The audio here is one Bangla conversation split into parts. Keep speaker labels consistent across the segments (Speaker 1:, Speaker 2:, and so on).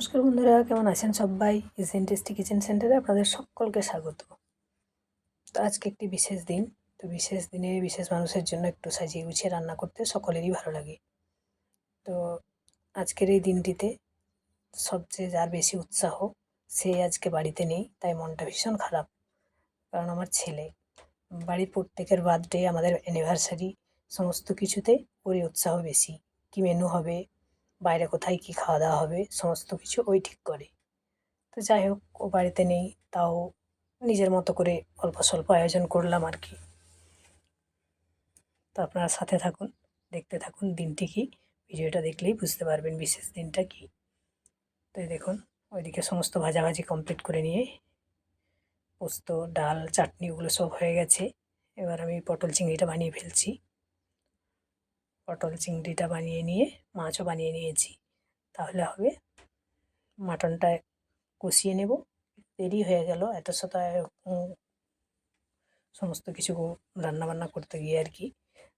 Speaker 1: নমস্কার বন্ধুরা, কেমন আছেন সবাই? এসএন টেস্টি কিচেন সেন্টারে আপনাদের সকলকে স্বাগত। তো আজকে একটি বিশেষ দিন, তো বিশেষ দিনে বিশেষ মানুষের জন্য একটু সাজিয়ে গুছিয়ে রান্না করতে সকলেরই ভালো লাগে। তো আজকের এই দিনটিতে সবচেয়ে যার বেশি উৎসাহ, সে আজকে বাড়িতে নেই, তাই মনটা ভীষণ খারাপ। কারণ আমার ছেলে, বাড়ির প্রত্যেকের বার্থডে আমাদের অ্যানিভার্সারি সমস্ত কিছুতে ওরই উৎসাহ বেশি। কী মেনু হবে বাইরে কোথায় কী খাওয়া দাওয়া হবে, সমস্ত কিছু ওই ঠিক করে। তো যাই হোক, ও বাড়িতে নেই, তাও নিজের মতো করে অল্প স্বল্প আয়োজন করলাম আর কি। তো আপনারা সাথে থাকুন, দেখতে থাকুন দিনটি কি, ভিডিওটা দেখলেই বুঝতে পারবেন বিশেষ দিনটা কি। তো দেখুন, ওইদিকে সমস্ত ভাজাভাজি কমপ্লিট করে নিয়ে পোস্ত, ডাল চাটনি ওগুলো সব হয়ে গেছে। এবার আমি পটল চিংড়িটা বানিয়ে ফেলছি। পটল চিংড়িটা বানিয়ে নিয়ে, মাছও বানিয়ে নিয়েছি। তাহলে হবে মাটনটা কষিয়ে নেব। দেরি হয়ে গেল, এত শত সমস্ত কিছু রান্নাবান্না করতে গিয়ে আর কি।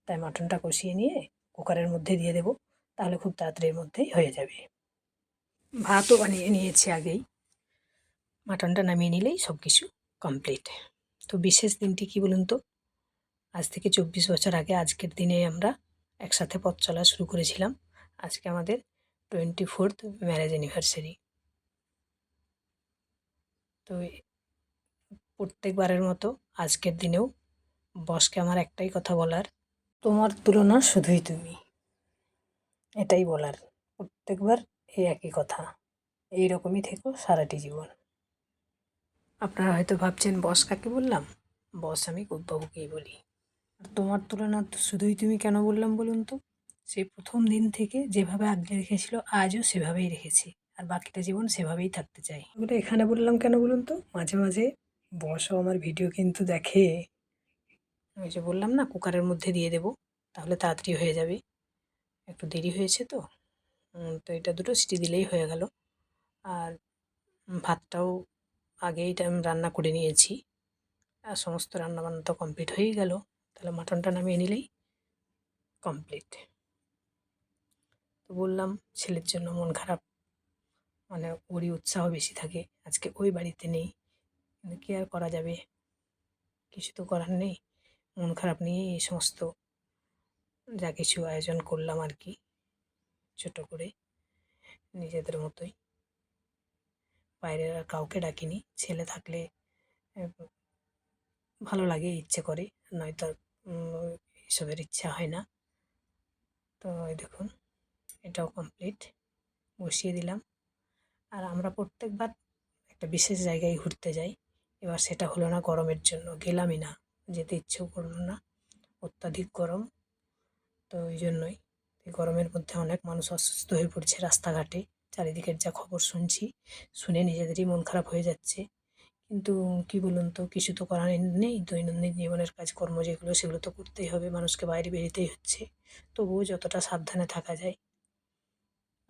Speaker 1: তাই মাটনটা কষিয়ে নিয়ে কুকারের মধ্যে দিয়ে দেব। তাহলে খুব তাড়াতাড়ির মধ্যেই হয়ে যাবে। ভাতও বানিয়ে নিয়েছি আগেই। মাটনটা নামিয়ে নিলেই সব কিছু কমপ্লিট তো বিশেষ দিনটি কি বলুন তো? আজ থেকে চব্বিশ বছর আগে, আজকের দিনে আমরা একসাথে পথ চলা শুরু করেছিলাম। আজকে আমাদের টোয়েন্টি ফোর্থ ম্যারেজ অ্যানিভার্সারি তো প্রত্যেকবারের মতো আজকের দিনেও বসকে আমার একটাই কথা বলার, তোমার তুলনা শুধুই তুমি। এটাই বলার। প্রত্যেকবার এই একই কথা। এই রকমই থেকো সারাটি জীবন। আপনারা হয়তো ভাবছেন, বস কাকে বললাম? বস আমি বাবুকেই বলি। তোমার তুলনা তো শুধুই তুমি কেন বললাম বলুন তো? সেই প্রথম দিন থেকে যেভাবে আগলে রেখেছিল আজও সেভাবেই রেখেছি। আর বাকিটা জীবন সেভাবেই থাকতে চাই। ওটা এখানে বললাম কেন বলুন তো? মাঝে মাঝে বসও আমার ভিডিও কিন্তু দেখে। ওই যে বললাম না কুকারের মধ্যে দিয়ে দেবো তাহলে তাড়াতাড়ি হয়ে যাবে। একটু দেরি হয়েছে তো। তো এটা দুটো সিটি দিলেই হয়ে গেল। আর ভাতটাও আগেই টাইম রান্না করে নিয়েছি। আর সমস্ত রান্নাবান্না তো কমপ্লিট হয়েই গেল। তাহলে মাটনটা নামিয়ে নিলেই কমপ্লিট তো বললাম, ছেলের জন্য মন খারাপ। মানে ওরই উৎসাহ বেশি থাকে। আজকে ওই বাড়িতে নেই। কিন্তু কী আর করা যাবে? কিছু তো করার নেই। মন খারাপ নিয়ে এই সমস্ত যা কিছু আয়োজন করলাম আর কি, ছোট করে নিজেদের মতোই। বাইরের আর কাউকে ডাকিনি। ছেলে থাকলে ভালো লাগে, ইচ্ছে করে। নয়তো এসবের ইচ্ছা হয় না। তো এই দেখুন, এটাও কমপ্লিট বসিয়ে দিলাম। আর আমরা প্রত্যেকবার একটা বিশেষ জায়গায় ঘুরতে যাই। এবার সেটা হলো না গরমের জন্য, গেলামই না, যেতে ইচ্ছেও করল না, অত্যাধিক গরম। তো ওই জন্যই, এই গরমের মধ্যে অনেক মানুষ অসুস্থ হয়ে পড়ছে রাস্তাঘাটে। চারিদিকের যা খবর শুনছি, শুনে নিজেদেরই মন খারাপ হয়ে যাচ্ছে। কিন্তু কি বলুন তো, কিছু তো করার নেই। দৈনন্দিন জীবনের কাজকর্ম যেগুলো, সেগুলো তো করতেই হবে। মানুষকে বাইরে বেরোতেই হচ্ছে। তবুও যতটা সাবধানে থাকা যায়।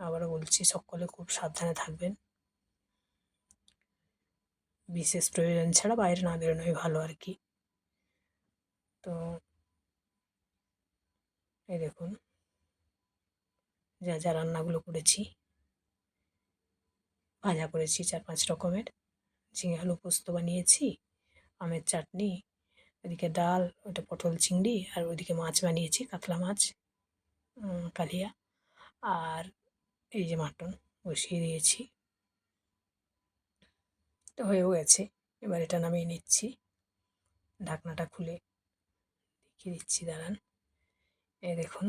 Speaker 1: আবারও বলছি, সকলে খুব সাবধানে থাকবেন। বিশেষ প্রয়োজন ছাড়া বাইরে না বেরোনোই ভালো আর কি। তো এই দেখুন, যা যা রান্নাগুলো করেছি, ভাজা করেছি চার পাঁচ রকমের। ঝিঙে আলু পোস্ত বানিয়েছি, আমের চাটনি, ওদিকে ডাল, ওটা পটল চিংড়ি, আর ওইদিকে মাছ বানিয়েছি, কাতলা মাছ কালিয়া, আর এই যে মাটন বসিয়ে দিয়েছি। তো হয়েও গেছে, এবার এটা নামিয়ে নিচ্ছি। ঢাকনাটা খুলে দেখিয়ে দিচ্ছি, দাঁড়ান। এ দেখুন।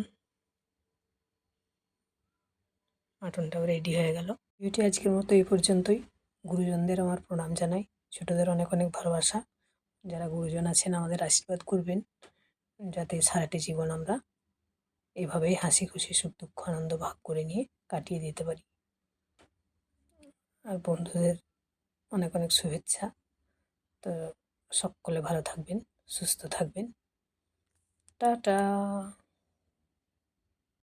Speaker 1: মাটনটাও রেডি হয়ে গেল। ভিডিওটি আজকের মতো এই পর্যন্তই। গুরুজনদের আমার প্রণাম জানাই। ছোটদের অনেক অনেক ভালোবাসা। যারা গুরুজন আছেন, আমাদের আশীর্বাদ করবেন। যাতে সারাটি জীবন আমরা এভাবেই হাসি খুশি, সুখ দুঃখ, আনন্দ ভাগ করে নিয়ে কাটিয়ে দিতে পারি। আর বন্ধুদের অনেক অনেক শুভেচ্ছা। তো সকলে ভালো থাকবেন, সুস্থ থাকবেন। টাটা!